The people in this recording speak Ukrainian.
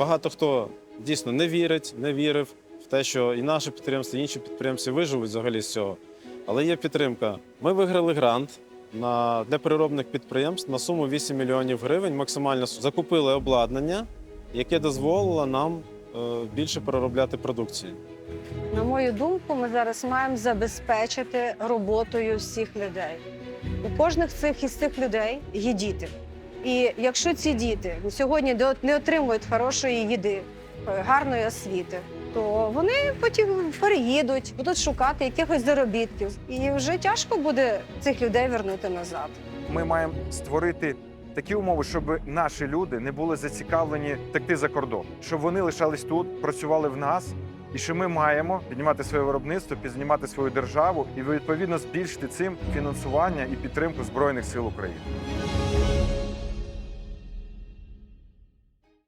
Багато хто дійсно не вірить, не вірив в те, що і наше підприємство, і інші підприємці виживуть взагалі з цього. Але є підтримка. Ми виграли грант на, для переробних підприємств на суму 8 мільйонів гривень. Максимально закупили обладнання, яке дозволило нам е, більше переробляти продукції. На мою думку, ми зараз маємо забезпечити роботою всіх людей. У кожних цих із цих людей є діти. І якщо ці діти сьогодні не отримують хорошої їди, е, гарної освіти, то вони потім переїдуть, будуть шукати якихось заробітків. І вже тяжко буде цих людей вернути назад. Ми маємо створити такі умови, щоб наші люди не були зацікавлені текти за кордон, щоб вони лишались тут, працювали в нас. І що ми маємо піднімати своє виробництво, піднімати свою державу і відповідно збільшити цим фінансування і підтримку збройних сил України.